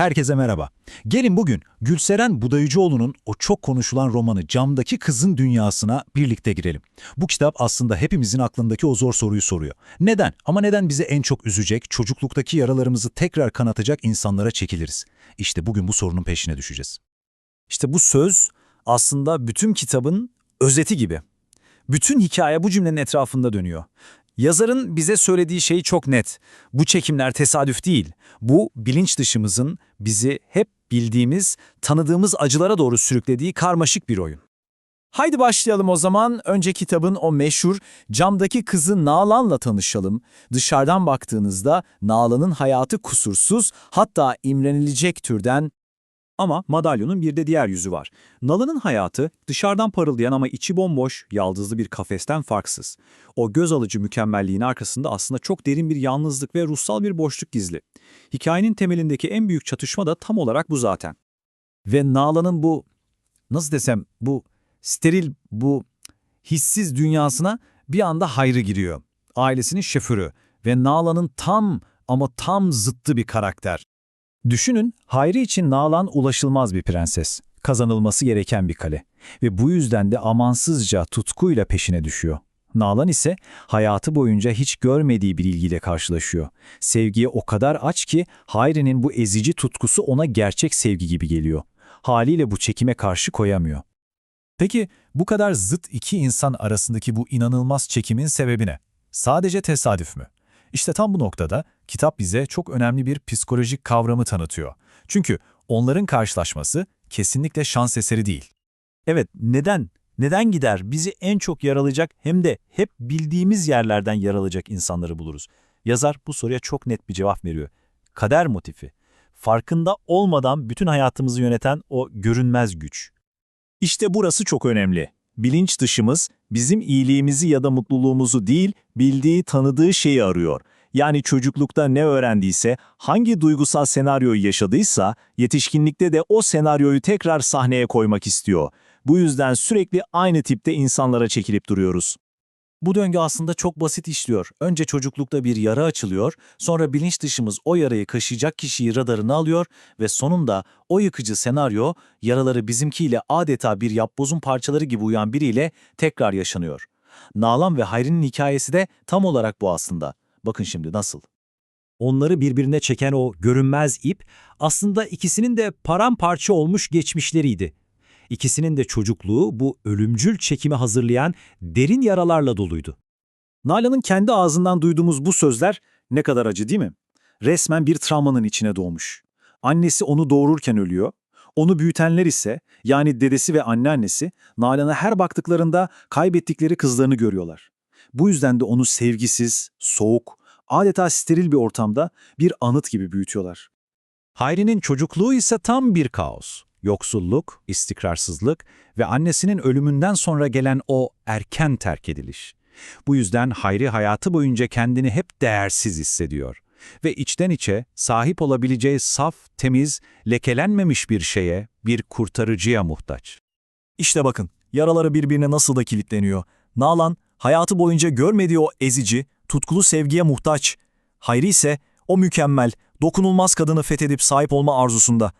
Herkese merhaba. Gelin bugün Gülseren Budayıcıoğlu'nun o çok konuşulan romanı Camdaki Kızın Dünyası'na birlikte girelim. Bu kitap aslında hepimizin aklındaki o zor soruyu soruyor. Neden? Ama neden bizi en çok üzecek, çocukluktaki yaralarımızı tekrar kanatacak insanlara çekiliriz? İşte bugün bu sorunun peşine düşeceğiz. İşte bu söz aslında bütün kitabın özeti gibi. Bütün hikaye bu cümlenin etrafında dönüyor. Yazarın bize söylediği şey çok net. Bu çekimler tesadüf değil. Bu bilinç dışımızın bizi hep bildiğimiz, tanıdığımız acılara doğru sürüklediği karmaşık bir oyun. Haydi başlayalım o zaman. Önce kitabın o meşhur camdaki kızı Nalan'la tanışalım. Dışarıdan baktığınızda Nalan'ın hayatı kusursuz, hatta imrenilecek türden ama madalyonun bir de diğer yüzü var. Nalan'ın hayatı dışarıdan parıldayan ama içi bomboş, yaldızlı bir kafesten farksız. O göz alıcı mükemmelliğin arkasında aslında çok derin bir yalnızlık ve ruhsal bir boşluk gizli. Hikayenin temelindeki en büyük çatışma da tam olarak bu zaten. Ve Nalan'ın bu, nasıl desem, bu steril, bu hissiz dünyasına bir anda hayrı giriyor. Ailesinin şoförü ve Nalan'ın tam ama tam zıttı bir karakter. Düşünün, Hayri için Nalan ulaşılmaz bir prenses, kazanılması gereken bir kale ve bu yüzden de amansızca tutkuyla peşine düşüyor. Nalan ise hayatı boyunca hiç görmediği bir ilgiyle karşılaşıyor. Sevgiye o kadar aç ki Hayri'nin bu ezici tutkusu ona gerçek sevgi gibi geliyor. Haliyle bu çekime karşı koyamıyor. Peki bu kadar zıt iki insan arasındaki bu inanılmaz çekimin sebebi ne? Sadece tesadüf mü? İşte tam bu noktada kitap bize çok önemli bir psikolojik kavramı tanıtıyor. Çünkü onların karşılaşması kesinlikle şans eseri değil. Evet, neden? Neden gider bizi en çok yaralayacak hem de hep bildiğimiz yerlerden yaralayacak insanları buluruz? Yazar bu soruya çok net bir cevap veriyor. Kader motifi. Farkında olmadan bütün hayatımızı yöneten o görünmez güç. İşte burası çok önemli. Bilinç dışımız bizim iyiliğimizi ya da mutluluğumuzu değil, bildiği, tanıdığı şeyi arıyor. Yani çocuklukta ne öğrendiyse, hangi duygusal senaryoyu yaşadıysa, yetişkinlikte de o senaryoyu tekrar sahneye koymak istiyor. Bu yüzden sürekli aynı tipte insanlara çekilip duruyoruz. Bu döngü aslında çok basit işliyor. Önce çocuklukta bir yara açılıyor, sonra bilinç dışımız o yarayı kaşıyacak kişiyi radarına alıyor ve sonunda o yıkıcı senaryo yaraları bizimkiyle adeta bir yapbozun parçaları gibi uyan biriyle tekrar yaşanıyor. Nalan ve Hayri'nin hikayesi de tam olarak bu aslında. Bakın şimdi nasıl. Onları birbirine çeken o görünmez ip aslında ikisinin de paramparça olmuş geçmişleriydi. İkisinin de çocukluğu bu ölümcül çekimi hazırlayan derin yaralarla doluydu. Nalan'ın kendi ağzından duyduğumuz bu sözler ne kadar acı değil mi? Resmen bir travmanın içine doğmuş. Annesi onu doğururken ölüyor. Onu büyütenler ise yani dedesi ve anneannesi Nalan'a her baktıklarında kaybettikleri kızlarını görüyorlar. Bu yüzden de onu sevgisiz, soğuk, adeta steril bir ortamda bir anıt gibi büyütüyorlar. Hayri'nin çocukluğu ise tam bir kaos. Yoksulluk, istikrarsızlık ve annesinin ölümünden sonra gelen o erken terk ediliş. Bu yüzden Hayri hayatı boyunca kendini hep değersiz hissediyor ve içten içe sahip olabileceği saf, temiz, lekelenmemiş bir şeye, bir kurtarıcıya muhtaç. İşte bakın, yaraları birbirine nasıl da kilitleniyor. Nalan, hayatı boyunca görmediği o ezici, tutkulu sevgiye muhtaç. Hayri ise o mükemmel, dokunulmaz kadını fethedip sahip olma arzusunda.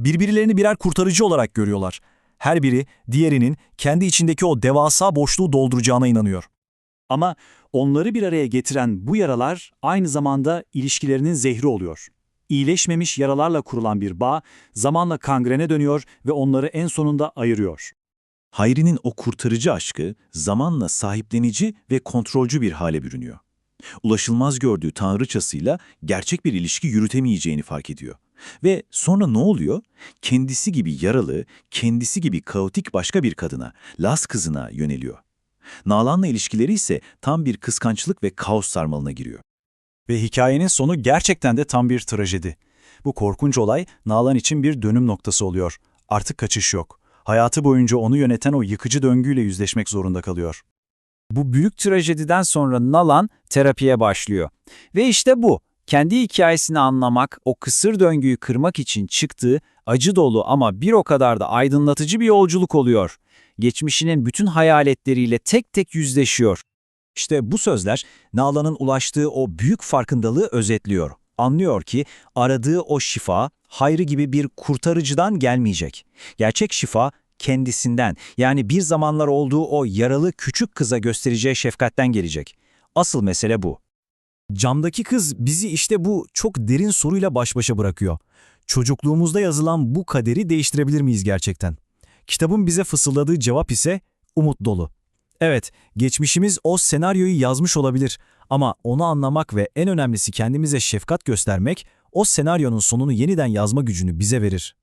Birbirlerini birer kurtarıcı olarak görüyorlar. Her biri diğerinin kendi içindeki o devasa boşluğu dolduracağına inanıyor. Ama onları bir araya getiren bu yaralar aynı zamanda ilişkilerinin zehri oluyor. İyileşmemiş yaralarla kurulan bir bağ zamanla kangrene dönüyor ve onları en sonunda ayırıyor. Hayri'nin o kurtarıcı aşkı zamanla sahiplenici ve kontrolcü bir hale bürünüyor. Ulaşılmaz gördüğü tanrıçasıyla gerçek bir ilişki yürütemeyeceğini fark ediyor. Ve sonra ne oluyor? Kendisi gibi yaralı, kendisi gibi kaotik başka bir kadına, Las kızına yöneliyor. Nalan'la ilişkileri ise tam bir kıskançlık ve kaos sarmalına giriyor. Ve hikayenin sonu gerçekten de tam bir trajedi. Bu korkunç olay Nalan için bir dönüm noktası oluyor. Artık kaçış yok. Hayatı boyunca onu yöneten o yıkıcı döngüyle yüzleşmek zorunda kalıyor. Bu büyük trajediden sonra Nalan terapiye başlıyor. Ve işte bu, kendi hikayesini anlamak, o kısır döngüyü kırmak için çıktığı acı dolu ama bir o kadar da aydınlatıcı bir yolculuk oluyor. Geçmişinin bütün hayaletleriyle tek tek yüzleşiyor. İşte bu sözler Nalan'ın ulaştığı o büyük farkındalığı özetliyor. Anlıyor ki aradığı o şifa hayrı gibi bir kurtarıcıdan gelmeyecek. Gerçek şifa kendisinden yani bir zamanlar olduğu o yaralı küçük kıza göstereceği şefkatten gelecek. Asıl mesele bu. Camdaki kız bizi işte bu çok derin soruyla baş başa bırakıyor. Çocukluğumuzda yazılan bu kaderi değiştirebilir miyiz gerçekten? Kitabın bize fısıldadığı cevap ise umut dolu. Evet, geçmişimiz o senaryoyu yazmış olabilir ama onu anlamak ve en önemlisi kendimize şefkat göstermek o senaryonun sonunu yeniden yazma gücünü bize verir.